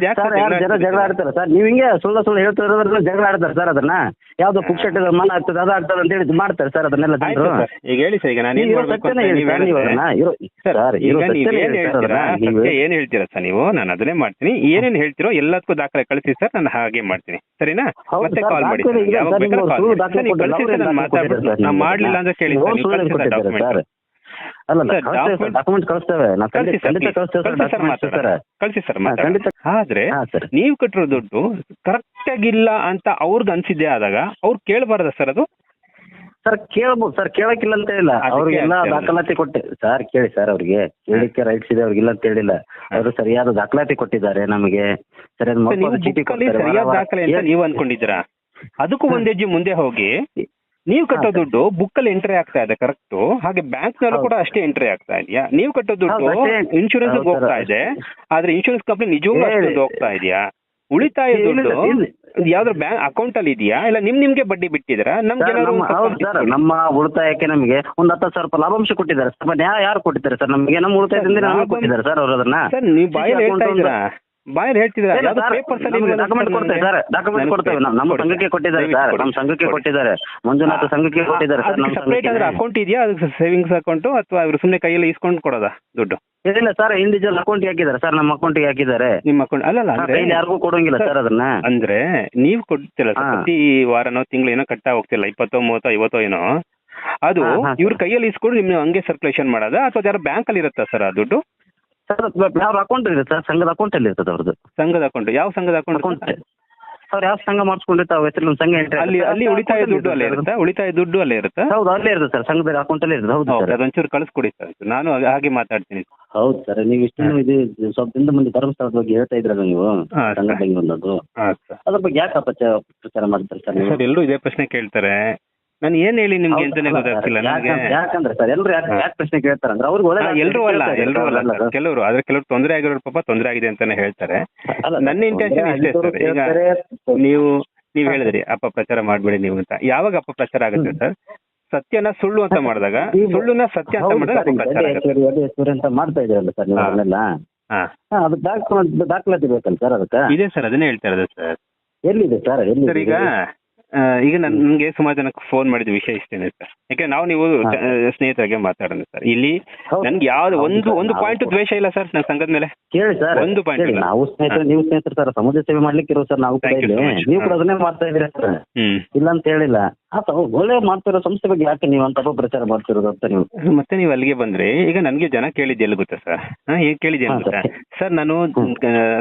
Sir ಯಾರು ಜನ ಜಗಳ ಆಡ್ತಾರೆ ಸರ್? ನೀವು ಹಿಂಗೆ ಸುಳ್ಳು ಸುಳ್ಳು ಹೇಳ್ತಿರೋದ್ರಲ್ಲ ಜಗಳ ಆಡ್ತಾರೆ ಸರ್ ಅದನ್ನ. ಯಾವ್ದೋ ಪುಕ್ಷಟ್ ಮನ ಆಗ್ತದೆ ಅದು ಆಗ್ತದೆ ಅಂತ ಹೇಳಿ ಮಾಡ್ತಾರೆ ಸರ್ ಅದನ್ನೆಲ್ಲ ಜನರು. ಈಗ ಹೇಳಿ ಸರ್ ಈಗ ನಾನು ಏನ್ ಮಾಡ್ಬೇಕು ಅಂತ ನೀವು ಏನ್ ಹೇಳ್ತೀರಾ? ಸರ್ ನೀವು? ನಾನು ಅದನ್ನೇ ಮಾಡ್ತೀನಿ. ಏನೇನ್ ಹೇಳ್ತೀರೋ ಎಲ್ಲದಕ್ಕೂ ದಾಖಲೆ ಕಳಿಸಿ ಸರ್ ನಾನು ಹಾಗೆ ಮಾಡ್ತೀನಿ. ಸರಿನಾ? ಮತ್ತೆ ಕಾಲ್ ಮಾಡಿ ನಾನು ಮಾಡ್ಲಿಲ್ಲ ಅಂತ ಕೇಳಿ ಸರ್ ಕೊಟ್ಟಿದ್ದಾರೆ ಅಲ್ಲ ಡಾಕ್ಯುಮೆಂಟ್ ಕಳಿಸ್ತೇವೆ ಕಳಿಸಿ ಸರ್ ಆದ್ರೆ ನೀವು ಕಟ್ಟಿರೋ ದುಡ್ಡು ಕರೆಕ್ಟ್ ಆಗಿಲ್ಲ ಅಂತ ಅವ್ರಿಗೆ ಅನ್ಸಿದ್ದೆ ಆದಾಗ ಅವ್ರು ಕೇಳಬಾರ್ದ ಸರ್ ಅದು? ಸರ್ ಕೇಳ್ಬೋದು ಸರ್. ಕೇಳಕ್ಕಿಲ್ಲ ಅಂತ ಇಲ್ಲ. ಅವ್ರಿಗೆ ಅವ್ರಿಗೆಲ್ಲ. ದಾಖಲಾತಿ ಕೊಟ್ಟೆ. ಸರ್ ಕೇಳಿ ಸರ್ ಅವ್ರಿಗೆ. ಕೇಳಿಕ್ಕೆ ರೈಟ್ಸ್ ಇದೆ ಅವ್ರಿಗಿಲ್ಲ ಅಂತ ಹೇಳಿಲ್ಲ. ಅವರು ಸರಿಯಾದ ದಾಖಲಾತಿ ಕೊಟ್ಟಿದ್ದಾರೆ ನಮಗೆ. ಸರಿಯಾದ ಚೀಟಿ ಸರಿಯಾದ ವಾರ. ದಾಖಲೆ ಅಂತ ನೀವು ಅನ್ಕೊಂಡಿದ್ದೀರಾ? ಅದಕ್ಕೂ ಒಂದ್ ಹೆಜ್ಜೆ ಮುಂದೆ ಹೋಗಿ. ನೀವು ಕಟ್ಟೋ ದುಡ್ಡು ಬುಕ್ ಅಲ್ಲಿ ಎಂಟ್ರಿ ಆಗ್ತಾ ಇದೆ ಕರೆಕ್ಟ್ ಹಾಗೆ ಬ್ಯಾಂಕ್ನಲ್ಲಿ ಕೂಡ ಅಷ್ಟೇ ಎಂಟ್ರಿ ಆಗ್ತಾ ಇದೆಯಾ? ನೀವು ಕಟ್ಟೋ ದುಡ್ಡು ಇನ್ಶೂರೆನ್ಸ್ ಹೋಗ್ತಾ ಇದೆ. ಆದ್ರೆ ಇನ್ಶೂರೆನ್ಸ್ ಕಂಪ್ನಿ ನಿಜವಾಗ್ಲೂ. ಅಷ್ಟೊಂದು ಹೋಗ್ತಾ ಇದೆಯಾ? ಉಳಿತಾಯ ದುಡ್ಡು. ಯಾವ್ದಾದ್ರು ಬ್ಯಾಂಕ್ ಅಕೌಂಟ್ ಅಲ್ಲಿ ಇದೆಯಾ? ಇಲ್ಲ ನಿಮ್ ನಿಮ್ಗೆ ಬಡ್ಡಿ ಬಿಟ್ಟಿದ್ರ ನಮ್ಗೆ ಸರ್, ನಮ್ಮ ಹೌದು ಸರ್ ನಮ್ಮ ಉಳಿತಾಯಕ್ಕೆ ನಮಗೆ ಒಂದ್ ಹತ್ತು ಸಾವಿರ ರೂಪಾಯಿ ಲಾಭಾಂಶ ಕೊಟ್ಟಿದ್ದಾರೆ. ಸರ್ ಯಾರು ಕೊಟ್ಟಿದ್ದಾರೆ ಸರ್? ನಮಗೆ ನಮ್ಮ ಉಳಿತಾಯದಿಂದ ಕೊಟ್ಟಿದ್ದಾರೆ ಸರ್ ಅವರು ಅದನ್ನ? ಸರ್ ನೀವು ಬಾಯಲ್ಲಿ ಹೇಳ್ತಾ ಇದ್ದೀರಾ? ಬಾಯಲ್ಲಿ ಅಲ್ಲಿ ಡಾಕ್ಯುಮೆಂಟ್ ಕೊಡ್ತೇವೆ ನಮ್ಮ ಸಂಘಕ್ಕೆ ಕೊಟ್ಟಿದ್ದಾರೆ ಸರ್. ನಮ್ಮ ಸಂಘಕ್ಕೆ. ಕೊಟ್ಟಿದ್ದಾರೆ. ಮಂಜುನಾಥ ಸಂಘಕ್ಕೆ ಕೊಟ್ಟಿದ್ದಾರೆ ಸರ್. ನಮ್ಮ ಸಪರೇಟ್ ಅಕೌಂಟ್ ಇದೆಯಾ? ಅದಕ್ಕೆ ಸೇವಿಂಗ್ಸ್ ಅಕೌಂಟ್ ಅಥವಾ ಇವರು ಸುಮ್ಮನೆ ಕೈಯಲ್ಲಿ ಇಸ್ಕೊಂಡು ಕೊಡೋದಾ ದುಡ್ಡು? ಇಲ್ಲ ಸರ್. ಇಂಡಿವಿಜುವಲ್ ಅಕೌಂಟ್ ಹಾಕಿದ್ದಾರೆ. ಸರ್ ನಮ್ಮ ಅಕೌಂಟಿಗೆ ಹಾಕಿದ್ದಾರೆ. ನಿಮ್ಮ ಅಕೌಂಟ್ ಅಲ್ಲ ಅಂದ್ರೆ ಯಾರಿಗೂ ಕೊಡೋಂಗಿಲ್ಲ ಸರ್ ಅದನ್ನ. ಅಂದ್ರೆ ನೀವು ಕೊಡ್ತಿಲ್ಲ ಪ್ರತಿ ವಾರನೋ ತಿಂಗಳು ಏನೋ ಕಟ್ತಾ ಹೋಗ್ತಿಲ್ಲ. ಇಪ್ಪತ್ತೋ ಮೂವತ್ತೋ ಐವತ್ತೋ ಏನೋ. ಅದು ಇವ್ರ ಕೈಯಲ್ಲಿ ಇಸ್ಕೊಂಡು ನಿಮ್ಗೆ ಹಂಗೆ ಸರ್ಕ್ಯುಲೇಷನ್ ಮಾಡೋದಾ? ಅಥವಾ ಯಾರು ಬ್ಯಾಂಕ್ ಅಲ್ಲಿ ಇರುತ್ತಾ ಸರ್ ಆ ದುಡ್ಡು? ಸರ್ ಯಾವ ಅಕೌಂಟ್ ಇದೆ ಸರ್ ಸಂಘದ ಅಕೌಂಟ್ ಅಲ್ಲಿ ಇರ್ತದೆ ಅವ್ರದ್ದು ಸಂಘದ ಅಕೌಂಟ್ ಯಾವ ಸಂಘದ ಅಕೌಂಟ್ ಅಕೌಂಟ್ ಅವ್ರು ಯಾವ ಸಂಘ ಮಾಡಿಸ್ಕೊಂಡಿರ್ತಾವ ಅವ್ರ ಹೆಸರು ಸಂಘ entry ಅಲ್ಲಿ. ಅಲ್ಲಿ ಉಳಿತಾಯ ದುಡ್ಡು ಅಲ್ಲೇ ಇರುತ್ತೆ ಉಳಿತಾಯ ದುಡ್ಡು ಅಲ್ಲೇ ಇರುತ್ತಾ? ಹೌದು ಅಲ್ಲೇ ಇರುತ್ತೆ ಸರ್ ಸಂಘದ ಅಕೌಂಟ್ ಅಲ್ಲೇ ಇರುತ್ತೆ? ಹೌದು ಸರ್ ಅದೊಂಚೂರು ಕಳಿಸ್ಕೊಡಿ ಸರ್ ನಾನು ಹಾಗೆ- ಮಾತಾಡ್ತೀನಿ. ಹೌದು ಸರ್ ನೀವು ಇಷ್ಟು ಇದು ಸ್ವಲ್ಪ ದಿನದ ಮುಂದೆ ಧರ್ಮಸ್ಥಳದ ಬಗ್ಗೆ ಹೇಳ್ತಾ ಇದ್ರಲ್ಲ ನೀವು? ಹಾ, ಸಂಘ. ಬಗ್ಗೆ ಬಂದದ್ದು ಹಾ ಸರ್ ಅದ್ರ ಬಗ್ಗೆ ಯಾಕೆ ಪ್ರಚಾರ ಪ್ರಚಾರ ಮಾಡ್ತಾರೆ ಸರ್ ನೀವು? ಸರ್ ಎಲ್ಲರೂ ಇದೇ ಪ್ರಶ್ನೆ ಕೇಳ್ತಾರೆ. ನಾನು ಏನ್ ಹೇಳಿ ನಿಮ್ಗೆ ಅಂತಾನೆ ಗೊತ್ತಾಗ್ತಿಲ್ಲ ನನಗೆ. ಯಾಕಂದ್ರೆ- ಸರ್ ಎಲ್ಲರೂ ಯಾಕೆ ಪ್ರಶ್ನೆ ಕೇಳ್ತಾರೆ ಅಂದ್ರೆ ಅವ್ರಿಗೆ ಒಳ್ಳೆ ಎಲ್ಲರೂ ಅಲ್ಲ ಎಲ್ಲರೂ ಅಲ್ಲ ಕೆಲವರು ಆದ್ರೆ ಕೆಲವರು ತೊಂದರೆ ಆಗಿರೋರು ಪಾಪ ತೊಂದರೆ ಆಗಿದೆ ಅಂತಾನೆ ಹೇಳ್ತಾರೆ. ನನ್ನ ಇಂಟೆನ್ಷನ್ ಇಷ್ಟೇ ಸರ್. ಈಗ. ನೀವು ನೀವ್ ಹೇಳಿದ್ರಿ ಅಪ್ಪ ಪ್ರಚಾರ ಮಾಡ್ಬೇಡಿ ನೀವು ಅಂತ. ಯಾವಾಗ ಅಪಪ್ರಚಾರ ಆಗುತ್ತೆ ಸರ್? ಸತ್ಯನ ಸುಳ್ಳು ಅಂತ ಮಾಡಿದಾಗ ಸುಳ್ಳುನ ಸತ್ಯ ಅಂತ ಮಾಡಿದಾಗ ಸರ್, ಅಪಪ್ರಚಾರ ಆಗುತ್ತೆ. ಮಾಡ್ತಾ ಇದ್ದೀರಲ್ಲ ಸರ್ ಅದು ದಾಖಲಾತಿ ಬೇಕಲ್ಲ ಸರ್ ಅದಕ್ಕೆ? ಇದೆ ಸರ್ ಅದನ್ನೇ ಹೇಳ್ತಾ ಇರೋದು ಸರ್. ಎಲ್ಲಿದೆ ಸರ್ ಎಲ್ಲಿ ಸರ್ ಈಗ ಈಗ ನನ್- ನನ್ಗೆ ಸುಮಾರು ಜನಕ್ಕೆ ಫೋನ್ ಮಾಡಿದ ವಿಷಯ ಇಷ್ಟೇನೆ ಸರ್ ಯಾಕೆ ನಾವು ನೀವು ಸ್ನೇಹಿತರಾಗೆ ಮಾತಾಡೋಣ ಸರ್ ಇಲ್ಲಿ ನನಗೆ ಯಾವ್ದು ಒಂದು ಒಂದು ಪಾಯಿಂಟ್ ದ್ವೇಷ ಇಲ್ಲ ಸರ್ ನನ್ನ ಸಂಘದ ಮೇಲೆ. ಕೇಳಿ ಸರ್ ಒಂದು ಪಾಯಿಂಟ್ ಇಲ್ಲ. ನಾವು ಸ್ನೇಹಿತರು ನೀವು ಸ್ನೇಹಿತರು ಸರ್ ಸಮಾಜ ಸೇವೆ ಮಾಡ್ಲಿಕ್ಕೆ ಇರೋ ಸರ್ ನಾವು ಕೂಡ. ನೀವು ಕೂಡ. ಅದನ್ನೇ ಮಾಡ್ತಾ ಇದ್ದೀರಾ ಸರ್ ಇಲ್ಲ ಅಂತ ಹೇಳಿಲ್ಲ. ಆತ ಒಳ್ಳೆ ಮಾಡ್ತಿರೋ ಸಂಸ್ಥೆ ಬಗ್ಗೆ ಯಾಕೆ ನೀವು ಅಂತ ಪ್ರಚಾರ ಮಾಡ್ತಿರೋದು ಅಂತ ನೀವು? ಮತ್ತೆ ನೀವು ಅಲ್ಲಿಗೆ ಬಂದ್ರೆ ಈಗ ನನ್ಗೆ ಜನ ಕೇಳಿದ್ದೆ ಎಲ್ಲಿ ಗೊತ್ತಾ ಸರ್? ಹಾ ಏನ್ ಕೇಳಿದ್ದೆ ಗೊತ್ತಾ? ಸರ್. ನಾನು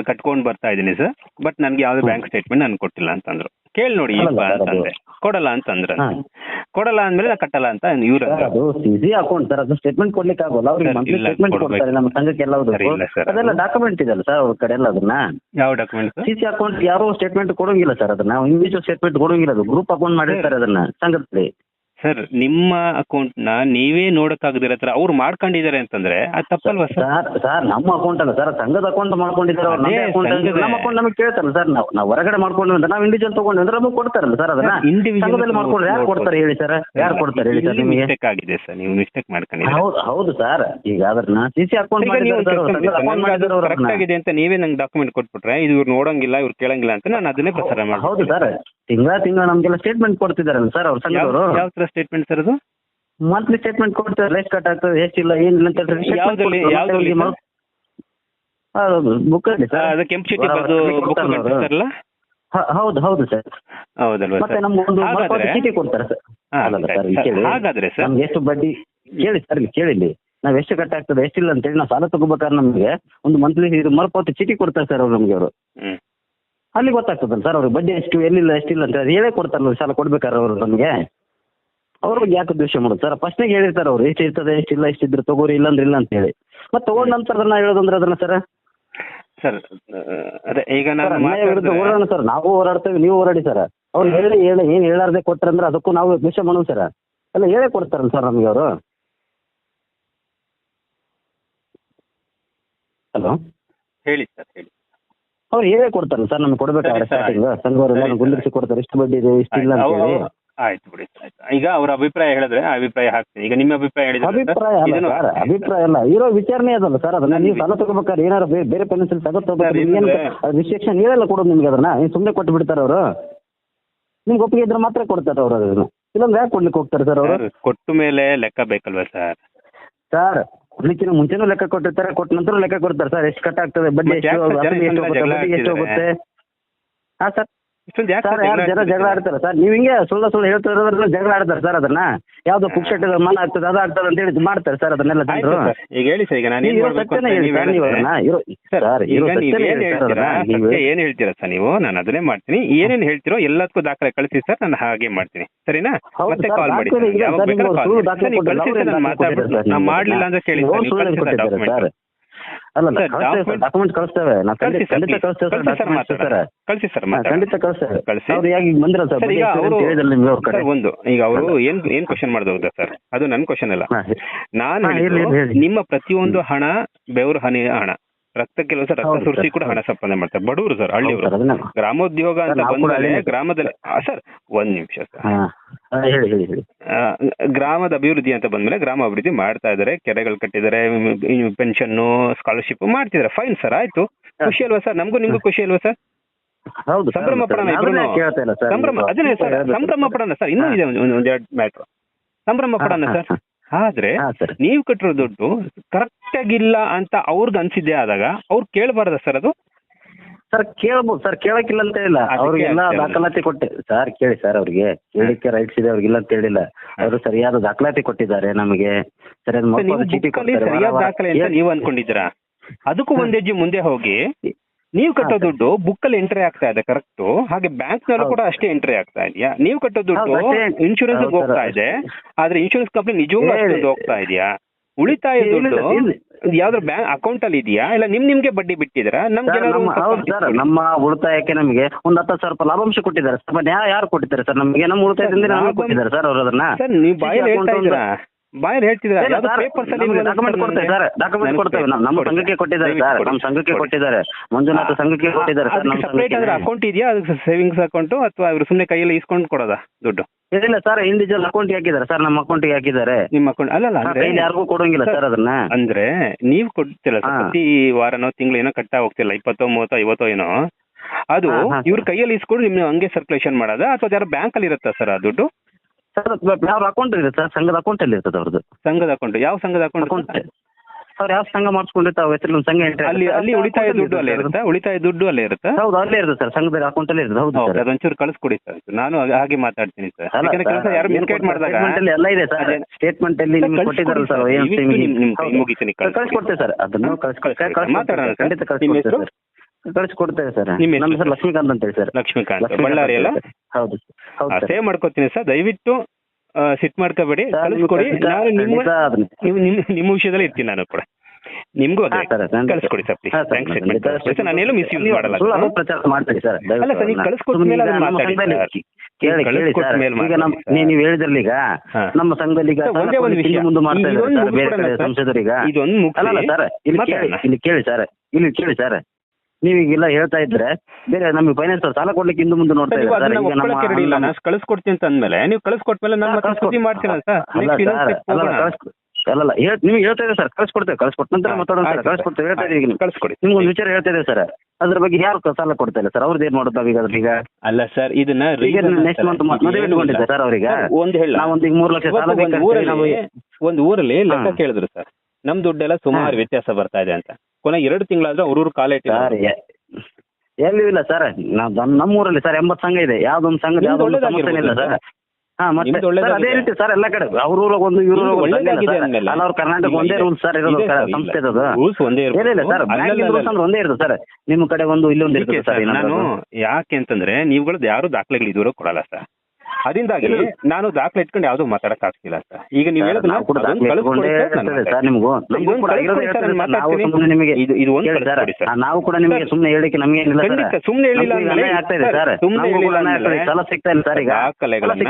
ಕಟ್ಕೊಂಡ್ ಬರ್ತಾ ಇದ್ದೀನಿ ಸರ್ ಬಟ್ ನನ್ಗೆ ಯಾವ್ದು ಬ್ಯಾಂಕ್ ಸ್ಟೇಟ್ಮೆಂಟ್ ನಾನು ಕೊಟ್ಟಿಲ್ಲ ಅಂತಂದ್ರು. ಕೇಳಿ ನೋಡಿ ಅಲ್ಲಲ್ಲ ಕೊಡಲ್ಲ ಅಂತಂದ್ರೆ ಹಾ. ಕೊಡಲ್ಲ ಅಂದ್ಮೇಲೆ ಕಟ್ಟಲ್ಲ ಅಂತ ಇವ್ರ ಸರ್ ಅದು ಸಿಸಿ ಅಕೌಂಟ್ ಸರ್ ಅದು ಸ್ಟೇಟ್ಮೆಂಟ್ ಕೊಡ್ಲಿಕ್ಕೆ ಆಗೋಲ್ಲ. ಅವ್ರಿಗೆ ಸರ್, ಮಂತ್ಲಿ ಇಲ್ಲ, ಸ್ಟೇಟ್ಮೆಂಟ್ ಕೊಡ್ಬೇಕು. ಕೊಡ್ತಾರೆ ನಮ್ಮ ಸಂಘಕ್ಕೆ ಎಲ್ಲ ಸರ್, ಇಲ್ಲ ಸರ್, ಅದು- ಅದೆಲ್ಲ ಡಾಕ್ಯುಮೆಂಟ್ ಇದೆಲ್ಲ ಸರ್ ಅವ್ರ ಕಡೆ ಎಲ್ಲ ಅದನ್ನ? ಯಾವ ಡಾಕ್ಯುಮೆಂಟ್ ಸಿಸಿ ಅಕೌಂಟ್ ಯಾರೋ ಸ್ಟೇಟ್ಮೆಂಟ್ ಕೊಡೋಂಗಿಲ್ಲ ಸರ್ ಅದನ್ನ. ಇಂಡಿವಿಜುವಲ್ ಸ್ಟೇಟ್ಮೆಂಟ್ ಕೊಡೋಂಗಿಲ್ಲ ಅದು. ಗ್ರೂಪ್ ಅಕೌಂಟ್ ಮಾಡಿರ್ತಾರೆ ಅದನ್ನ ಸಂಘದಲ್ಲಿ ಸರ್ ನಿಮ್ಮ ಅಕೌಂಟ್ನ ನೀವೇ ನೋಡಕ್ಕಾಗದಿರ ಹತ್ರ ಅವ್ರು ಮಾಡ್ಕೊಂಡಿದ್ದಾರೆ ಅಂತಂದ್ರೆ ಅದು ತಪ್ಪಲ್ವಾ ಸರ್? ಸರ್ ಸರ್ ನಮ್ಮ ಅಕೌಂಟ್ ಅಲ್ಲ ಸರ್ ಸಂಘದ ಅಕೌಂಟ್ ಮಾಡ್ಕೊಂಡಿದ್ದಾರೆ ಅವ್ರು. ಅದೇ ನಮ್ಮ ಅಕೌಂಟ್ ಸಂಘದ- ನಮ್ಮ ಅಕೌಂಟ್ ನಮಗೆ ಕೇಳ್ತಾರಲ್ಲ ಸರ್ ನಾವು ನಾವು ಹೊರಗಡೆ ಮಾಡ್ಕೊಂಡು ಅಂದ್ರೆ ನಾವು ಇಂಡಿವಿಜುವಲ್ ತಗೊಂಡು ಅಂದ್ರೆ ನಮಗೆ ಕೊಡ್ತಾರಲ್ಲ ಸರ್ ಅದನ್ನ. ಇಂಡಿವಿಜುವಲ್ individual ಸಂಘದಲ್ಲಿ ಮಾಡ್ಕೊಂಡ್ರೆ ಯಾರು. ಕೊಡ್ತಾರೆ ಹೇಳಿ ಸರ್? ಯಾರು ಕೊಡ್ತಾರೆ ಹೇಳಿ ಸರ್ ನಿಮಗೆ? ಮಿಸ್ಟೇಕ್ ಆಗಿದೆ ಸರ್ ನೀವು ಮಿಸ್ಟೇಕ್ ಮಾಡ್ಕೊಂಡಿದ್ದೀರಾ. ಹೌದು ಹೌದು ಸರ್. ಈಗ ಅದನ್ನ ಸಿಸಿ ಅಕೌಂಟ್ ಮಾಡಿದ್ರೆ ನೀವು ಮಾಡಿದ್ದಾರೆ ಸರ್ ಸಂಘದ ಅಕೌಂಟ್ ಮಾಡಿದ್ದಾರೆ ಅವ್ರು ಕರೆಕ್ಟ್ ಅದನ್ನ. ಆಗಿದೆ ಅಂತ ನೀವೇ ನಂಗೆ ಡಾಕ್ಯುಮೆಂಟ್ ಕೊಟ್ಬಿಟ್ರೆ ಇದು ಇವ್ರು ನೋಡಂಗಿಲ್ಲ ಇವ್ರು ಕೇಳಂಗಿಲ್ಲ ಅಂತ ನಾನು ಅದನ್ನೇ ಪ್ರಸಾರ ಮಾಡ್ತೀನಿ ಹೌದು ಮಾಡ್ತೀನಿ ಸರ್. ತಿಂಗಳ ತಿಂಗಳ ನಮ್ಗೆಲ್ಲ ಸ್ಟೇಟ್ಮೆಂಟ್ ಕೊಡ್ತಿದಾರಲ್ಲ ಸರ್ ಅವ್ರ ಸಂಘದವರು? ಯಾವ ತರ ಸ್ಟೇಟ್ಮೆಂಟ್ ಸರ್ ಅದು? ಮಂತ್ಲಿ ಸ್ಟೇಟ್ಮೆಂಟ್ ಕೊಡ್ತಾರೆ ಎಷ್ಟು ಕಟ್ ಆಗ್ತದೆ ಎಷ್ಟಿಲ್ಲ ಏನಿಲ್ಲ ಅಂತ statement ಯಾವ್ದ್ರಲ್ಲಿ ಬುಕ್ ಅಲ್ಲಿ ಸರ್ ಅದು ಕೆಂಪು ಚೀಟಿ ಬರ- ಬರೆದು ಬುಕ್ ಮಾಡ್ತಾರಲ್ಲ ಹೌದು ಹೌದು ಸರ್ ಹೌದಲ್ವಾ ಮತ್ತೆ ನಮ್ಗೆ ಒಂದು ಚೀಟಿ ಕೊಡ್ತಾರೆ ಸರ್ ಹಾ, ಸರ್ ಕೇಳಿ. ಹಾಗಾದ್ರೆ ಸರ್ ನಮ್ಗೆ ಎಷ್ಟು ಬಡ್ಡಿ ಕೇಳಿ ಸರ್ ಕೇಳಿ ನಾವ್ ಎಷ್ಟು ಕಟ್ ಆಗ್ತದೆ ಎಷ್ಟಿಲ್ಲ ಅಂತೇಳಿ ನಾವು ಸಾಲ ತಗೋಬೇಕಾದ್ರೆ ನಮಗೆ ಒಂದು ಮಂತ್ಲಿ ಇದು ಮರುಪಾವತಿ ಚೀಟಿ ಕೊಡ್ತಾರೆ ಸರ್ ಅವ್ರು ನಮಗೆ ಅವರು. ಅಲ್ಲಿ ಗೊತ್ತಾಗ್ತದಲ್ಲ ಸರ್ ಅವ್ರಿಗೆ ಬಡ್ಡಿ ಎಷ್ಟು ಎಲ್ಲಿಲ್ಲ ಎಷ್ಟಿಲ್ಲ ಅಂತ ಹೇಳೇ ಕೊಡ್ತಾರಲ್ಲ ಸಾಲ ಕೊಡ್ಬೇಕಾರೆ ಅವರು ನಮಗೆ. ಅವ್ರಿಗೆ ಯಾಕೆ ದ್ವೇಷ ಮಾಡೋದು ಸರ್ ಫಸ್ಟ್ನಾಗ ಹೇಳಿರ್ತಾರೆ ಅವ್ರು ಎಷ್ಟು ಇರ್ತದೆ ಎಷ್ಟಿಲ್ಲ ಎಷ್ಟಿದ್ರೆ ತಗೋರಿ ಇಲ್ಲ ಅಂದ್ರೆ ಇಲ್ಲ ಅಂತ ಹೇಳಿ. ಮತ್ತೆ ತಗೊಂಡ ನಂತರ ಅದನ್ನ ಹೇಳೋದಂದ್ರೆ ಅದನ್ನ ಸರ್ ಸರ್ ಅದೇ ಈಗ ನಾನು ಹೋರಾಡೋಣ ಸರ್ ನಾವು ಹೋರಾಡ್ತೇವೆ ನೀವು ಹೋರಾಡಿ ಸರ್ ಅವ್ರು ಹೇಳಿ ಹೇಳಿ ಏನು ಹೇಳಾರ್ದೆ ಕೊಟ್ರಂದ್ರೆ ಅದಕ್ಕೂ ನಾವು ದ್ವೇಷ ಮಾಡೋಣ ಸರ್ ಅಲ್ಲ ಹೇಳೇ ಕೊಡ್ತಾರಲ್ಲ ಸರ್ ನಮಗೆ ಅವರು. ಹಲೋ ಹೇಳಿ ಸರ್ ಹೇಳಿ. ಅವ್ರು ಹೇಗೆ ಕೊಡ್ತಾರೆ ಸರ್? ನಮ್ಗೆ ಕೊಡ್ಬೇಕಾದ್ರೆ ಸ್ಟಾರ್ಟಿಂಗ್ ಸಂಘವರೆಲ್ಲ ಗುಂಡಿಸಿ ಕೊಡ್ತಾರೆ. ಇಷ್ಟು ಬಡ್ಡಿ ಇದೆ ಇಷ್ಟು ಇಲ್ಲ ಅಂತ. ಹೇಳಿ. ಆಯ್ತು ಬಿಡಿ ಆಯ್ತು. ಈಗ ಅವ್ರ ಅಭಿಪ್ರಾಯ ಹೇಳಿದ್ರೆ ಆ ಅಭಿಪ್ರಾಯ ಹಾಕ್ತೀನಿ. ಈಗ ನಿಮ್ಮ ಅಭಿಪ್ರಾಯ ಹೇಳಿದ್ರೆ ಅಭಿಪ್ರಾಯ ಅಲ್ಲ ಸರ್ ಅಭಿಪ್ರಾಯ ಅಲ್ಲ. ಇರೋ ವಿಚಾರಣೆ ಅದಲ್ಲ ಸರ್ ಅದನ್ನ ನೀವು ಸಾಲ ತಗೋಬೇಕಾದ್ರೆ ಏನಾರು ಬೇರೆ ಫೈನಾನ್ಸಿಯಲ್ ಸಾಲ ತಗೋಬೇಕಾದ್ರೆ ರಿಸ್ಟ್ರಿಕ್ಷನ್ ಕೊಡೋದು ನಿಮ್ಗೆ ಅದನ್ನ? ನೀವು ಸುಮ್ಮನೆ ಕೊಟ್ಟು ಬಿಡ್ತಾರೆ ಅವರು? ನಿಮ್ಗೆ ಒಪ್ಪಿಗೆ ಇದ್ರೆ ಮಾತ್ರ ಕೊಡ್ತಾರೆ ಅವರು ಅದನ್ನ. ಇಲ್ಲೊಂದು ಯಾಕೆ ಕೊಡ್ಲಿಕ್ಕೆ ಹೋಗ್ತಾರೆ ಸರ್ ಅವರು? ಕೊಟ್ಟ ಮೇಲೆ ಲೆಕ್ಕ ಬೇಕಲ್ವಾ ಸರ್? ಸರ್ ಕೊಡ್ಲಿಕ್ಕಿಂತ ಮುಂಚೆನೂ ಲೆಕ್ಕ ಕೊಟ್ಟಿರ್ತಾರೆ ಕೊಟ್ಟ ನಂತರ ಲೆಕ್ಕ ಕೊಡ್ತಾರೆ. ಸರ್ ಎಷ್ಟು ಕಟ್ ಆಗ್ತದೆ? ಬಡ್ಡಿ ಎಷ್ಟು ಎಷ್ಟು ಹೋಗುತ್ತೆ? ಹಾಂ ಸರ್. ಇಷ್ಟೊಂದು ಯಾಕೆ ಸರ್ ಯಾರು ಜನ ಜಗಳ ಆಡ್ತಾರೆ ಸರ್? ನೀವು ಹಿಂಗೆ ಸುಳ್ಳು ಸುಳ್ಳು ಹೇಳ್ತಾ ಜಗಳ ಆಡ್ತಾರೆ ಸರ್ ಅದನ್ನ. ಯಾವ್ದೋ ಪುಕ್ಷಟ್ ಮನ ಆಗ್ತದೆ ಅದು ಆಗ್ತದೆ ಅಂತ ಹೇಳಿ ಮಾಡ್ತಾರೆ ಸರ್ ಅದನ್ನೆಲ್ಲ ಜನರು ಈಗ ಹೇಳಿ ಸರ್ ಈಗ ನಾನು ಏನ್ ಮಾಡ್ಬೇಕು ಅಂತ ಹೇಳಿ ನೀವು ಸರ್ ಈಗ ಏನ್ ಹೇಳ್ತೀರಾ? ನೀವು ಸತ್ಯ ಏನ್ ಹೇಳ್ತೀರಾ ಸರ್ ನೀವು? ನಾನು ಅದನ್ನೇ ಮಾಡ್ತೀನಿ. ಏನೇನ್ ಹೇಳ್ತೀರೋ ಎಲ್ಲದಕ್ಕೂ ದಾಖಲೆ ಕಳಿಸಿ ಸರ್ ನಾನು ಹಾಗೆ ಮಾಡ್ತೀನಿ. ಸರಿನಾ? ಮತ್ತೆ ಕಾಲ್ ಮಾಡಿ ಯಾವಾಗ ಕಾಲ್ ಮಾಡಿ. ನೀವು ಕಳಿಸಿ ನಾನು ಮಾತಾಡ್ಬಿಟ್ಟು ನಾನು ಮಾಡ್ಲಿಲ್ಲ ಅಂತ ಕೇಳಿ ಸರ್ ನೀವು ಕಳಿಸಿ ಡಾಕ್ಯುಮೆಂಟ್ ಸರ್. ಅಲ್ಲ ಸರ್, ಡಾಕ್ಯುಮೆಂಟ್ ಕಳಿಸ್ತೇವೆ. ನಾವು ಖಂಡಿತ ಸರ್ ಕಳಿಸ್ತೇವೆ ಸರ್ ಕಳಿಸಿ ಸರ್ ಸರ್ ಕಳಿಸಿ ಸರ್ ಖಂಡಿತ ಕಳಿಸ್ತೇವೆ. ಕಳಿಸಿ. ಅವ್ರು ಈಗ ಬಂದಿರ ಸರ್ ಸರ್ ಈಗ ಅವರು ಸರ್ ಒಂದು ಈಗ ಅವರು ಏನ್ ಏನ್ ಕ್ವಶನ್ ಮಾಡ್ದು ಸರ್? ಅದು ನನ್ನ ಕ್ವಶನ್ ಅಲ್ಲ. ನಾನು. ನಿಮ್ಮ ಪ್ರತಿಯೊಂದು ಹಣ ಬೆವರು ಹನಿ ಹಣ. ರಕ್ತ ಕೆಲಸ ರಕ್ತ ಹೌದು ಸುರಿಸಿ ಕೂಡ ಹಣ. ಸಂಪಾದನೆ ಮಾಡ್ತಾರೆ. ಬಡವರು ಸರ್ ಹಳ್ಳಿಯವರು. ಗ್ರಾಮೋದ್ಯೋಗ ಅಂತ ಬಂದ್ಮೇಲೆ ಗ್ರಾಮದಲ್ಲಿ ಸರ್ ಒಂದ್ ನಿಮಿಷ ಸರ್. ಹೇಳಿ ಹೇಳಿ ಹೇಳಿ. ಆ, ಗ್ರಾಮದ ಅಭಿವೃದ್ಧಿ ಅಂತ ಬಂದ್ಮೇಲೆ ಗ್ರಾಮ ಅಭಿವೃದ್ಧಿ ಮಾಡ್ತಾ ಇದಾರೆ ಕೆರೆಗಳು ಕಟ್ಟಿದ್ದಾರೆ ಪೆನ್ಷನ್ ಸ್ಕಾಲರ್ಶಿಪ್ ಮಾಡ್ತಿದ್ದಾರೆ. ಫೈನ್ ಸರ್ ಆಯ್ತು. ಖುಷಿ ಅಲ್ವಾ ಸರ್ ನಮಗೂ ನಿಮಗೂ ಖುಷಿ ಅಲ್ವಾ ಸರ್ ಹೌದು ಸಂಭ್ರಮ ಹೌದು ಸರ್. ಪಡೋಣ ನಾನು ಇಬ್ರುನು. ಅದನ್ನೇ ಕೇಳ್ತಾ ಇಲ್ಲ ಸರ್ ಸಂಭ್ರಮ. ಅದನ್ನೇ ಸರ್. ಸಂಭ್ರಮ ಪಡೋಣ ಸರ್ ಇನ್ನೂ ಇದೆ ಒಂದೆರಡು ಒಂದ್ ಎರಡು ಮ್ಯಾಟ್ರ್ ಸಂಭ್ರಮ ಹಾ, ಪಡೋಣ ಹಾ, ಸರ್ ಹಾ. ಆದ್ರೆ ಹಾ ಸರ್. ನೀವು ಕಟ್ಟಿರೋ ದುಡ್ಡು ಕರೆಕ್ಟ್ ಆಗಿಲ್ಲ ಅಂತ ಅವ್ರಿಗೆ ಅನ್ಸಿದ್ದೆ ಆದಾಗ ಅವ್ರು ಕೇಳಬಾರ್ದ ಸರ್ ಅದು? ಸರ್ ಕೇಳ್ಬೋದು ಸರ್ ಕೇಳಕ್ಕಿಲ್ಲ ಅಂತ ಹೇಳಿಲ್ಲ ಅದಕ್ಕೆ ಅವ್ರಿಗೆಲ್ಲ ಇಲ್ಲ. ದಾಖಲಾತಿ ಕೊಟ್ಟೆ ಸರ್ ಕೇಳಿ ಸರ್ ಅವ್ರಿಗೆ ಕೇಳಿಕ್ಕೆ ರೈಟ್ಸ್ ಇದೆ ಅವ್ರಿಗಿಲ್ಲ ಅಂತ ಹೇಳಿಲ್ಲ ಅವರು ಸರಿಯಾದ ದಾಖಲಾತಿ ಕೊಟ್ಟಿದ್ದಾರೆ ನಮಗೆ ಸರಿಯಾದ ನೀವು ಚೀಟಿ ಬುಕ್ಕಲ್ಲಿ ಕೊಡ್ತಾರೆ. ಸರಿಯಾದ ವಾರ ವಾರ- ದಾಖಲೆ ಅಂತ ಏನ್- ನೀವು ಅನ್ಕೊಂಡಿದ್ದೀರಾ ಅದಕ್ಕೂ ಒಂದ್ ಹೆಜ್ಜೆ ಮುಂದೆ ಹೋಗಿ ನೀವು ಕಟ್ಟೋ ಸರ್. ದುಡ್ಡು ಬುಕ್ಕಲ್ಲಿ ಎಂಟ್ರಿ ಆಗ್ತಾ ಇದೆ ಕರೆಕ್ಟ್ ಹಾಗೆ ಬ್ಯಾಂಕ್ ನಲ್ಲೂ ಕೂಡ ಅಷ್ಟೇ ಎಂಟ್ರಿ ಆಗ್ತಾ ಇದೆಯಾ ನೀವು ಕಟ್ಟೋ ದುಡ್ಡು ಹೌದು, ಅಷ್ಟೇ. ಇನ್ಶೂರೆನ್ಸ್ ಹೌದು, ಸರ್. ಹೋಗ್ತಾ ಇದೆ ಆದ್ರೆ ಇನ್ಶೂರೆನ್ಸ್ ಕಂಪ್ನಿ ನಿಜವಾಗ್ಲೂ ಹೇಳಿ. ಅಷ್ಟೊಂದು ಹೋಗ್ತಾ ಇದೆಯಾ ಉಳಿತಾಯ ಇಲ್ಲ, ದುಡ್ಡು ಇಲ್ಲ. ಯಾವ್ದಾದ್ರು ಬ್ಯಾಂಕ್ ಅಕೌಂಟ್ ಅಲ್ಲಿ ಇದೆಯಾ? ಇಲ್ಲ ನಿಮ್ ನಿಮ್ಗೆ ಬಡ್ಡಿ ಬಿಟ್ಟಿದ್ದೀರಾ? ನಮ್ಗೆ ಸರ್, ನಮ್ಮ ಹೌದು ಸರ್ ನಮ್ಮ ಉಳಿತಾಯಕ್ಕೆ ನಮಗೆ ಒಂದ್ ಹತ್ತು ಸಾವಿರ ರೂಪಾಯಿ ಲಾಭಾಂಶ ಕೊಟ್ಟಿದ್ದಾರೆ ನ್ಯಾಯ ಯಾರು ಕೊಟ್ಟಿದ್ದಾರೆ ಸರ್? ನಮಗೆ ನಮ್ಮ ಉಳಿತಾಯದಿಂದ ನಮಗೆ ಕೊಟ್ಟಿದ್ದಾರೆ ಸರ್ ಅವರು ಅದನ್ನ. ಸರ್ ನೀವು ಬಾಯಲ್ಲಿ ಹೇಳ್ತಾ ಇದ್ದೀರಾ? ಬಾಯಲ್ಲಿ ಹೇಳ್ತಿದ್ದಾರೆ. ಪೇಪರ್ಸ್ ಅಲ್ಲಿ ಡಾಕ್ಯುಮೆಂಟ್ ಸರ್ ಕೊಡ್ತೇವೆ ಸರ್ ಡಾಕ್ಯುಮೆಂಟ್ ಕೊಡ್ತೇವೆ. ನಮ್ಮ- ನಮ್ಮ ಸಂಘಕ್ಕೆ ಕೊಟ್ಟಿದ್ದಾರೆ ಸರ್. ನಮ್ಮ ಸಂಘಕ್ಕೆ ಕೊಟ್ಟಿದ್ದಾರೆ. ಮಂಜುನಾಥ ಸಂಘಕ್ಕೆ ಕೊಟ್ಟಿದ್ದಾರೆ ಸರ್. ನಮ್ಮ ಸಪರೇಟ್ ಅಕೌಂಟ್ ಇದೆಯಾ? ಅದಕ್ಕೆ ಸೇವಿಂಗ್ಸ್ ಅಕೌಂಟ್ ಅಥವಾ ಇವರು ಸುಮ್ಮನೆ ಕೈಯಲ್ಲಿ ಇಸ್ಕೊಂಡು ಕೊಡೋದಾ ದುಡ್ಡು? ಇಲ್ಲ ಸರ್. ಇಂಡಿವಿಜುವಲ್ ಅಕೌಂಟ್ ಹಾಕಿದ್ದಾರೆ ಸರ್. ನಮ್ಮ ಅಕೌಂಟಿಗೆ ಹಾಕಿದ್ದಾರೆ. ನಿಮ್ಮ ಅಕೌಂಟ್ ಅಲ್ಲ ಅಂದ್ರೆ ಯಾರಿಗೂ ಕೊಡೋಂಗಿಲ್ಲ ಸರ್ ಅದನ್ನ. ಅಂದ್ರೆ ನೀವು ಕೊಡ್ತಿಲ್ಲ ಪ್ರತಿ ವಾರನೋ ತಿಂಗಳು ಏನೋ ಕಟ್ಟ ಹೋಗ್ತಿಲ್ಲ. ಇಪ್ಪತ್ತೋ ಮೂವತ್ತೋ ಐವತ್ತೋ ಏನೋ. ಅದು ಇವ್ರ ಕೈಯಲ್ಲಿ ಇಸ್ಕೊಂಡು ನಿಮ್ಗೆ ಹಂಗೆ ಸರ್ಕ್ಯುಲೇಷನ್ ಮಾಡೋದಾ? ಅಥವಾ ಯಾರು ಬ್ಯಾಂಕ್ ಅಲ್ಲಿ ಇರುತ್ತಾ ಸರ್ ಆ ದುಡ್ಡು? ಸರ್ ಅವ್ರ ಅಕೌಂಟ್ ಇದೆ ಸರ್ ಸಂಘದ ಅಕೌಂಟ್ ಅಲ್ಲಿ ಇರ್ತದೆ ಅವ್ರದ್ದು ಸಂಘದ ಅಕೌಂಟ್ ಯಾವ ಸಂಘದ ಅಕೌಂಟ್ ಅವ್ರು ಯಾವ ಸಂಘ ಮಾಡಿಸ್ಕೊಂಡಿರ್ತಾವ ಹೆಸರು ಸಂಘ entry ಅಲ್ಲಿ ಅಲ್ಲಿ ಉಳಿತಾಯ ದುಡ್ಡು ಅಲ್ಲೇ ಇರುತ್ತೆ? ಉಳಿತಾಯ ದುಡ್ಡು ಅಲ್ಲೇ ಇರುತ್ತಾ? ಹೌದು ಅಲ್ಲೇ ಇರುತ್ತೆ ಸರ್ ಸಂಘದ ಅಕೌಂಟ್ ಅಲ್ಲೇ ಇರುತ್ತೆ ಹೌದು ಸರ್ ಅದೊಂಚೂರು ಕಳಿಸ್ಕೊಡಿ ಸರ್ ನಾನು ಹಾಗೆ- ಮಾತಾಡ್ತೀನಿ ಸರ್ ಯಾಕಂದ್ರೆ ಕೆಲಸ ಯಾರು ಏನ್ ಮಾಡಿದಾಗ ಅಲ್ಲಿ ಎಲ್ಲ ಇದೆ ಸರ್ ಸ್ಟೇಟ್ಮೆಂಟ್ ಅಲ್ಲಿ ನಿಮ್ಗೆ ಕಳ್ಸ್ಕೊಡಿ ಕೊಟ್ಟಿದ್ದಾರೆ ಸರ್ ಏನು. ಮುಗಿತೀನಿ, ಸರ್, ಸರ್ ಅದನ್ನು ಕಳಿಸ್ಕೊಡ್ತೇವೆ ಕಳ್ಸ್ಕೊಡ್ತೇವೆ ಮಾತಾಡೋಣ. ಖಂಡಿತ ಕಳಿಸ್ಕೊಡ್ತೇವೆ ಸರ್ ಕಳ್ಸ್ಕೊಡ್ತೇವೆ ಸರ್ ನಿಮ್ಮ ನಮ್ಮ ಹೆಸರು? ಲಕ್ಷ್ಮೀಕಾಂತ್ ಅಂತ ಹೇಳಿ ಸರ್ ಲಕ್ಷ್ಮೀಕಾಂತ್ ಲಕ್ಷ್ಮೀಕಾಂತ್ ಬಳ್ಳಾರಿ ಅಲ್ಲ ಅಂತ ಹೇಳಿ. ಹೌದು ಹೌದು ಸರ್ ಸೇವ್ ಮಾಡ್ಕೋತೀನಿ ಸರ್ ದಯವಿಟ್ಟು ಸಿಟ್ ಮಾಡ್ಕೋಬೇಡಿ ಸರ್, ನೀವು ಕಳಿಸ್ಕೊಡಿ ಖಂಡಿತ- ನಾನು ನಿಮ್ಮ ಖಂಡಿತ ಅದನ್ನ- ನೀವು ನಿಮ್ಮ ನಿಮ್ಮ ವಿಷಯದಲ್ಲಿ ಇರ್ತೀನಿ ನಾನು ಕೂಡ ನಿಮ್ಗೂ ಅದೇ ಸರ್, ಖಂಡಿತ. ಕಳಿಸ್ಕೊಡಿ ಸರ್ ಪ್ಲೀಸ್ ಹಾ, ಸರ್, ಥ್ಯಾಂಕ್ಸ್ ಖಂಡಿತ. ಸರ್ ನಾನು ಎಲ್ಲೂ ಮಿಸ್ಯೂಸ್ ನೀವು ಮಾಡಲ್ಲ ಸುಳ್ಳು ಸರ್. ಅಪಪ್ರಚಾರ ಮಾಡ್ಬೇಡಿ ಸರ್ ದಯವಿಟ್ಟು ಅಲ್ಲ ಸರ್, ನೀವು ಅದನ್ನ. ಕಳಿಸ್ಕೊಟ್ಟ ಸುಮ್ನೆ ಮೇಲೆ ಈಗ ಅದನ್ನ ನಮ್ಮ ಮಾತಾಡಿ ಸಂಘದಲ್ಲಿ ಸರ್. ಕೇಳಿ ಕೇಳಿ ಕಳಿಸ್ಕೊಟ್ಟ ಸರ್ ಮೇಲೆ ಈಗ ನಮ್ಮ ಮಾತಾಡಿ ನೀ- ನೀವು ಹೇಳಿದ್ರಲ್ಲ ಈಗ ಹಾ. ನಮ್ಮ ಸಂಘದಲ್ಲಿ ಈಗ ಸರ್, ಒಂದೇ ಒಂದು ವಿಷಯ. ಮುಂದೆ ಮಾಡ್ತಾ ಇದೊಂದು ಸರ್ ಬೇರೆ ಮುಗಿಸ್ಬಿಡೋಣ ಕಡೆ ಸರ್. ಸಂಸದರೀಗ ಇದೊಂದು ಮುಗಿಸಿ ಅಲ್ಲಲ್ಲ ಸರ್ ಇಲ್ಲಿ ಕೇಳಿ ಮಾತಾಡೋಣ. ಇಲ್ಲಿ ಕೇಳಿ ಸರ್ ಇಲ್ಲಿ ಕೇಳಿ ಸರ್ ನೀವೀಗೆಲ್ಲ ಹೇಳ್ತಾ ಇದ್ರೆ ಬೇರೆ ನಮಗೆ ಫೈನಾನ್ಸ್ ಸಾಲ ಕೊಡ್ಲಿಕ್ಕೆ ಹಿಂದೆ ಮುಂದೆ ನೋಡ್ತಾ ನೀವು ಇದ್ದಾರೆ. ಅದನ್ನ ಈಗ ಒಪ್ಕೊಳಕ್ಕೆ ನಾನು ಕಳಿಸ್ಕೊಡ್ತೀನಿ ಅಂತ ಅಂದ್ಮೇಲೆ ನೀವು ಕಳಿಸ್ಕೊಟ್ಮೇಲೆ ನಾನು ಮತ್ತೆ ಸುದ್ದಿ ಮಾಡ್ತೀರಾ ಸರ್. ಅಲ್ಲ ನೆಕ್ಸ್ಟ್ ಇನ್ನೊಂದು ಅಲ್ಲ ಹೋಗೋಣ. ಕಳ್ಸ್- ಅಲ್ಲಲ್ಲ ಹೇಳ್ ನಿಮ್ಗೆ ಹೇಳ್ತಾ ಇದೆ ಸರ್ ಕಳ್ಸ್ಕೊಡ್ತೇವೆ ಕಳ್ಸ್ಕೊಟ್ಟ ನಂತರ ಮಾತಾಡೋಣ ಸರ್ ಆಯ್ತು ಕಳ್ಸ್ಕೊಡ್ತೇವೆ ಹೇಳ್ತಾ ಇದ್ದೀನಿ. ನಿಮ್ಗೆ ಕಳಿಸ್ಕೊಡಿ. ನಿಮ್ಗೆ ಒಂದು ವಿಚಾರ ಹೇಳ್ತಾ ಇದೆ ಸರ್ ಅದ್ರ ಬಗ್ಗೆ ಯಾರು ಸಾಲ ಕೊಡ್ತಾ ಇಲ್ಲ ಸರ್ ಅವ್ರದ್ದು ಏನ್ ಮಾಡೋದು ಈಗ ಅದ್ರ ಈಗ? ಅಲ್ಲ ಸರ್ ಇದನ್ನ ಈಗ reason ನೆಕ್ಸ್ಟ್. ಮಂತ್ ಮದುವೆ ಏನು ಇಟ್ಕೊಂಡಿದ್ದೆ ಸರ್ ಅವ್ರಿಗೆ. ಒಂದು ಒಂದ್ ಹೇಳ. ನಾವು ಒಂದು ಈಗ ಮೂರು ಲಕ್ಷ ಸಾಲ ಇವತ್ತು ಒಂದ್ ನಾವು ಊರಲ್ಲಿ ಒಂದ್ ಊರಲ್ಲಿ ಲೆಕ್ಕ ಹಾ. ಕೇಳಿದ್ರು ಸರ್. ನಮ್ ದುಡ್ಡೆಲ್ಲ ಸುಮಾರು ವ್ಯತ್ಯಾಸ ಬರ್ತಾ ಇದೆ ಅಂತ. ಕೊನೆ ಎರಡು ತಿಂಗಳಾದ್ರೆ ಅವ್ರವ್ರ ಕಾಲ ಸರ್ ಇಟ್ಟಿಲ್ಲ ಎಲ್ಲೂ ಇಲ್ಲ ಸರ್ ನಾವು ನಮ್ಮ ಊರಲ್ಲಿ ಸರ್ ಎಂಬತ್ತು ಸಂಘ ಇದೆ. ಯಾವ್ದೊಂದು ಸಂಘ ನಿಮ್ದು ಯಾವ್ದೊಂದು ಸಮಸ್ಯೆ ಇಲ್ಲ ಒಳ್ಳೇದಾಗಿರ್ಬೋದು ಸರ್. ಹಾ ಮತ್ತೆ ನಿಮ್ದು ಸರ್ ಅದೇ ರೀತಿ ಸರ್ ಎಲ್ಲ ಕಡೆ. ಅವ್ರ ಊರಾಗ ಒಂದು ಇವ್ರ ನಿಮ್ದು ಒಳ್ಳೇದಾಗಿದೆ ಅಂದ್ಮೇಲೆ. ಅಲ್ಲ ಅವ್ರ ಕರ್ನಾಟಕ ಒಂದೇ ರೂಲ್ ರೂಲ್ಸ್ ಸರ್ ಇರೋದು ಇದೆ ಸರ್ ಸರ್, ಇಲ್ಲ. ಸಂಸ್ಥೆ ಅದು ರೂಲ್ಸ್ ಒಂದೇ ಇಲ್ಲ ಇಲ್ಲ ಸರ್? ಅಲ್ಲಲ್ಲ, ಬ್ಯಾಂಕಿಂಗ್ ರೂಲ್ಸ್ ಅಲ್ಲಲ್ಲ. ಅಂದ್ರೆ ಒಂದೇ ಇರುತ್ತೆ ಸರ್. ನಿಮ್ಮ ಕಡೆ ಒಂದು ಇಲ್ಲೊಂದು ಇರುತ್ತೆ ಸರ್ ನಾನು ಯಾಕೆ ಅಂತಂದ್ರೆ ನೀವುಗಳದ್ದು ಯಾರು ದಾಖಲೆಗಳು ಇದುವರೆಗೂ ಕೊಡಲ್ಲ ಸರ್. ಅದರಿಂದಾಗಿ. ನಾನು ದಾಖಲೆ ಇಟ್ಕೊಂಡು ಯಾವ್ದು ಮಾತಾಡಕ್ ಆಗ್ತಿಲ್ಲ ಸರ್. ಈಗ ನೀವು ನಾವು ಕೂಡ ಸುಮ್ಮನೆ ಇದು ಒಂದು ನಾವು ಕೂಡ ನಿಮಗೆ ಸುಮ್ಮನೆ ಹೇಳಿಕೆ ನಮಗೆ ಸುಮ್ನೆ ಹೇಳಿಲ್ಲ ಸರ್ ಸಾಲ ಸಿಗ್ತಾ ಇಲ್ಲ ಈಗ. ದಾಖಲೆಗಳನ್ನ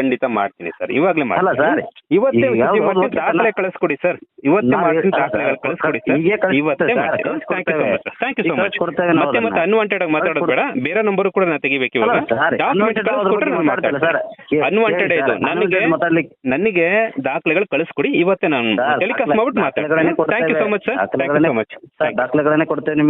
ಖಂಡಿತ ಮಾಡ್ತೀನಿ ಸರ್. ಇವಾಗಲೇ ಅಲ್ಲ ಸರ್ ಇವತ್ತೇ ದಾಖಲೆ ಕಳಿಸ್ಕೊಡಿ ಸರ್. ಇವತ್ತೇ ಮಾಡ್ತೀನಿ ದಾಖಲೆಗಳು ಕಳಿಸ್ಕೊಡಿ ಸರ್. ಇವತ್ತೇ ಥ್ಯಾಂಕ್ ಯು ಸೊ ಮಚ್ ಮತ್ತೆ ಮತ್ತೆ ಅನ್ವಾಂಟೆಡ್ ಆಗಿ ಮಾತಾಡೋದು ಬೇಡ. ಬೇರೆ ನಂಬರ್ ಕೂಡ ನಾನು ತೆಗಿಬೇಕು ಇವಾಗ. ಸರ್ ಡಾಕ್ಯುಮೆಂಟ್ Unwanted ಅವ್ರ ಕಳಿಸ್ಕೊಟ್ರೆ ಬಗ್ಗೆ ನಾನು ಮಾತಾಡ್ತಿಲ್ಲ ಮಾತಾಡ್ತೀನಿ ಸರ್. ಅನ್ವಾಂಟೆಡ್ ಇದು. ನನಗೆ ನನಗೆ ದಾಖಲೆಗಳು ಕಳಿಸ್ಕೊಡಿ. ಇವತ್ತೇ ನಾನು ಟೆಲಿಕಾಸ್ಟ್ ಮಾಡ್ಬಿಟ್ಟು ಮಾತಾಡ್ತೇನೆ. ಮಾತಾಡ್ತೀನಿ thank you so much sir thank you so much sir ದಾಖಲೆಗಳನ್ನೇ ಕೊಡ್ತೇವೆ ನಿಮಗೆ.